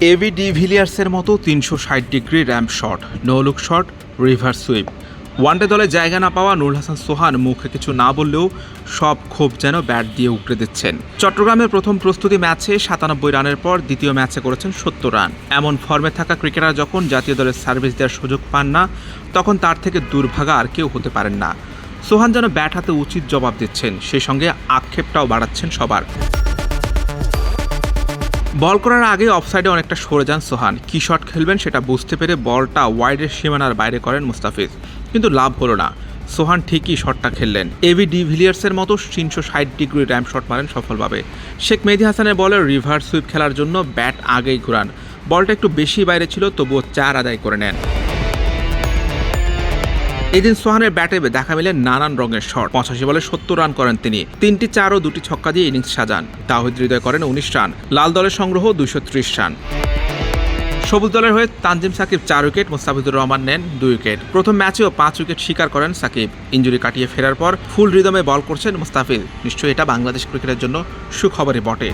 AB ডিভিলিয়ার্সের মতো তিনশো ষাট degree ramp shot no look shot reverse sweep one day দলে জায়গা না পাওয়া নুরুল হাসান সোহান মুখে কিছু না বললেও সব ক্ষোভ যেন ব্যাট দিয়ে উগড়ে দিচ্ছেন। চট্টগ্রামের প্রথম প্রস্তুতি ম্যাচে সাতানব্বই রানের পর দ্বিতীয় ম্যাচে করেছেন সত্তর রান। এমন ফর্মে থাকা ক্রিকেটার যখন জাতীয় দলের সার্ভিস দেওয়ার সুযোগ পান না, তখন তার থেকে দুর্ভাগা আর কেউ হতে পারেন না। সোহান যেন ব্যাট হাতে উচিত জবাব দিচ্ছেন, সেই সঙ্গে আক্ষেপটাও বাড়াচ্ছেন সবার। বল করার আগে অফসাইডে অনেকটা সরে যান সোহান। কি শট খেলবেন সেটা বুঝতে পেরে বলটা ওয়াইডের সীমানার বাইরে করেন মুস্তাফিজ। কিন্তু লাভ হলো না। সোহান ঠিকই শটটা খেললেন। এবি ডিভিলিয়ার্সের মতো তিনশো ষাট ডিগ্রি র্যাম্প শট মারেন সফলভাবে। শেখ মেহদি হাসানের বলে রিভার্স সুইপ খেলার জন্য ব্যাট আগেই ঘুরান। বলটা একটু বেশি বাইরে ছিল, তবুও চার আদায় করে নেন। এদিন সোহানের ব্যাটে দেখা মিলে নানান রঙের শট। পঁচাশি বলে সত্তর রান করেন তিনি। তিনটি চার ও দুটি ছক্কা দিয়ে ইনিংস সাজান। তাহিদ হৃদয় করেন উনিশ রান। লাল দলের সংগ্রহ দুইশো ত্রিশ রান। সবুজ দলের হয়ে তানজিম সাকিব চার উইকেট, মোস্তাফিজুর রহমান নেন দুই উইকেট। প্রথম ম্যাচেও পাঁচ উইকেট শিকার করেন সাকিব। ইঞ্জুরি কাটিয়ে ফেরার পর ফুল রিদমে বল করছেন মুস্তাফিজ। নিশ্চয়ই এটা বাংলাদেশ ক্রিকেটের জন্য সুখবরই বটে।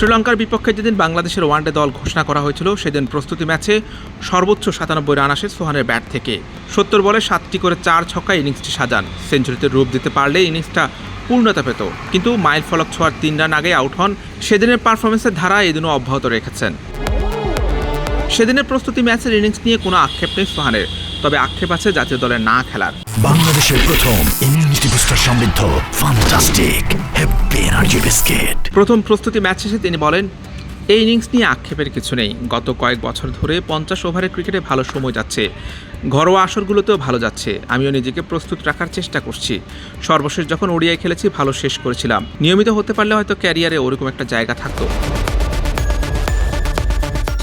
শ্রীলঙ্কার বিপক্ষে যেদিন বাংলাদেশের ওয়ানডে দল ঘোষণা করা হয়েছিল, সেদিন প্রস্তুতি ম্যাচে সর্বোচ্চ সাতানব্বই রান আসে সোহানের ব্যাট থেকে। সত্তর বলে সাতটি করে চার ছক্কায় ইনিংসটি সাজান। সেঞ্চুরিতে রূপ দিতে পারলে ইনিংসটা পূর্ণতা পেত। কিন্তু মাইল ফলক ছোঁয়ার তিন রান আগে আউট হন সেদিনের পারফরমেন্সের ধারা এদিনও অব্যাহত রেখেছেন। সেদিনের প্রস্তুতি ম্যাচের ইনিংস নিয়ে কোনো আক্ষেপ নেই সোহানের, তবে আক্ষেপ আছে জাতীয় দলের না খেলার। বাংলাদেশের প্রথম ইমিউনিটি বুস্টার সমৃদ্ধ ফান্টাস্টিক হ্যাপি এনার্জি বিস্কিট প্রথম প্রস্তুতি ম্যাচ শেষে তিনি বলেন, এই ইনিংস নিয়ে আক্ষেপের কিছু নেই। গত কয়েক বছর ধরে পঞ্চাশ ওভারের ক্রিকেটে ভালো সময় যাচ্ছে। ঘরোয়া আসরগুলোতেও ভালো যাচ্ছে। আমিও নিজেকে প্রস্তুত রাখার চেষ্টা করছি। সর্বশেষ যখন ওডিআই খেলেছি, ভালো শেষ করেছিলাম। নিয়মিত হতে পারলে হয়তো ক্যারিয়ারে ওরকম একটা জায়গা থাকতো।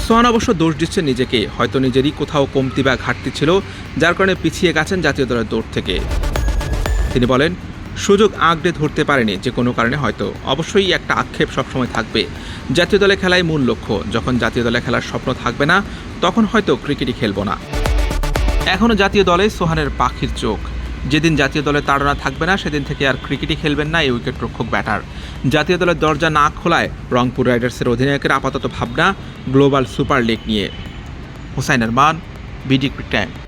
সোহান অবশ্য দোষ দিচ্ছে নিজেকে। হয়তো নিজেরই কোথাও কমতি বা ঘাটতি ছিল, যার কারণে পিছিয়ে গেছেন জাতীয় দলের দৌড় থেকে। তিনি বলেন, সুযোগ আঁকড়ে ধরতে পারেনি যে কোনো কারণে হয়তো। অবশ্যই একটা আক্ষেপ সবসময় থাকবে। জাতীয় দলে খেলাই মূল লক্ষ্য। যখন জাতীয় দলে খেলার স্বপ্ন থাকবে না, তখন হয়তো ক্রিকেটই খেলব না। এখনও জাতীয় দলে সোহানের পাখির চোখ। যেদিন জাতীয় দলে তাড়না থাকবে না, সেদিন থেকে আর ক্রিকেটই খেলবেন না এই উইকেট রক্ষক ব্যাটার জাতীয় দলের দরজা না খোলায় রংপুর রাইডার্সের অধিনায়কের আপাতত ভাবনা গ্লোবাল সুপার লিগ নিয়ে। Hussain Arman BD time